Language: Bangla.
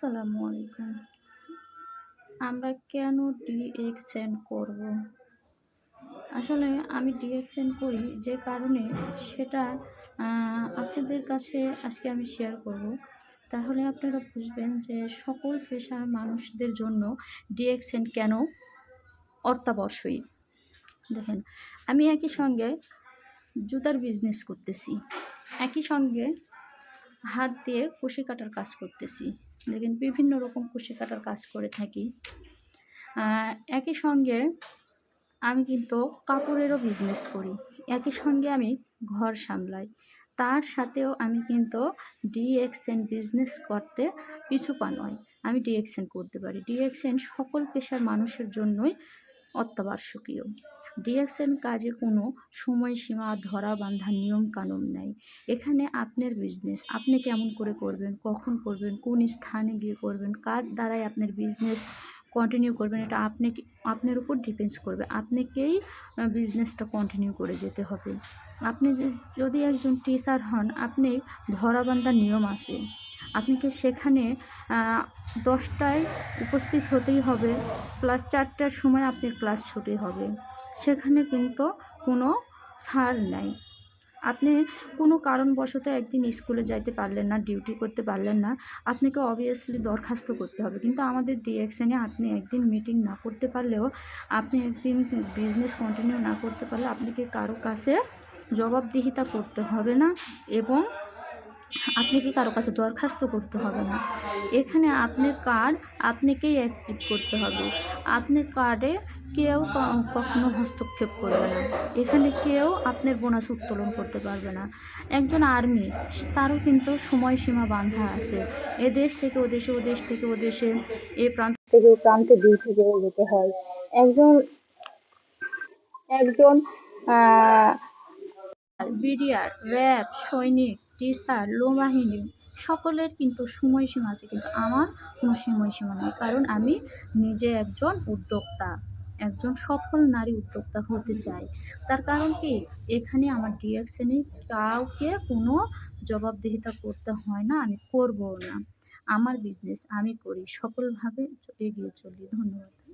আসসালামু আলাইকুম। আমরা কেন ডিএক্সএন করব? আসলে আমি ডিএক্সএন করি যে কারণে সেটা আপনাদের কাছে আজকে আমি শেয়ার করব। তাহলে আপনারা বুঝবেন যে সকল পেশার মানুষদের জন্য ডিএক্সএন কেন অত্যাবশ্যই। দেখেন, আমি একই সঙ্গে জুতার বিজনেস করতেছি। একই সঙ্গে হাত দিয়ে কুশি কাটার কাজ করতেছি। দেখেন, বিভিন্ন রকম কুশি কাটার কাজ করে থাকি। একই সঙ্গে আমি কিন্তু কাপড়েরও বিজনেস করি। একই সঙ্গে আমি ঘর সামলাই। তার সাথেও আমি কিন্তু ডিএক্সএন বিজনেস করতে পিছু পা নয়। আমি ডিএক্সএন করতে পারি। ডিএক্সএন সকল পেশার মানুষের জন্যই অত্যাবশ্যকীয়। ডিএক্সএন কাজে কোনো সময়সীমা, ধরা বাঁধা নিয়ম কানুন নাই। এখানে আপনার বিজনেস আপনি কেমন করে করবেন, কখন করবেন, কোন স্থানে গিয়ে করবেন, কার দ্বারাই আপনার বিজনেস কন্টিনিউ করবেন, এটা আপনি আপনার উপর ডিপেন্ডস করবে। আপনাকেই বিজনেসটা কন্টিনিউ করে যেতে হবে। আপনি যদি একজন টিচার হন, আপনি ধরাবান্ধার নিয়ম আছে। আপনাকে সেখানে দশটায় উপস্থিত হতেই হবে প্লাস চারটার সময় আপনার ক্লাস ছুটি হবে। সেখানে কিন্তু কোনো ছাড় নাই। আপনি কোনো কারণবশত একদিন স্কুলে যাইতে পারলেন না, ডিউটি করতে পারলেন না, আপনাকে অবভিয়াসলি দরখাস্ত করতে হবে। কিন্তু আমাদের ডিএকশনে আপনি একদিন মিটিং না করতে পারলেও, আপনি একদিন বিজনেস কন্টিনিউ না করতে পারলে আপনাকে কারও কাছে জবাবদিহিতা করতে হবে না এবং আপনাকে কারও কাছে দরখাস্ত করতে হবে না। এখানে আপনার কার্ড আপনাকেই অ্যাক্টিভ করতে হবে। আপনার কার্ডে কেউ কখনো হস্তক্ষেপ করবে না। এখানে কেউ আপনার বোনাস উত্তোলন করতে পারবে না। একজন আর্মি, তারও কিন্তু সময়সীমা বাঁধা আছে। এ দেশ থেকে ও দেশে, ও দেশ থেকে ও দেশে এ প্রান্ত থেকে প্রান্তে ডিউটি করে যেতে হয়। একজন একজন বিডিআর, র্যাব, সৈনিক টিসার লোবাহিনী সকলের কিন্তু সময়সীমা আছে, কিন্তু আমার কোনো সময়সীমা নেই, কারণ আমি নিজে একজন উদ্যোক্তা, একজন সফল নারী উদ্যোক্তা হতে চাই। তার কারণ কি? এখানে আমার ডিএকশনে কাউকে কোনো জবাবদিহিতা করতে হয় না, আমি করবও না। আমার বিজনেস আমি করি, সফলভাবে এগিয়ে চলি। ধন্যবাদ।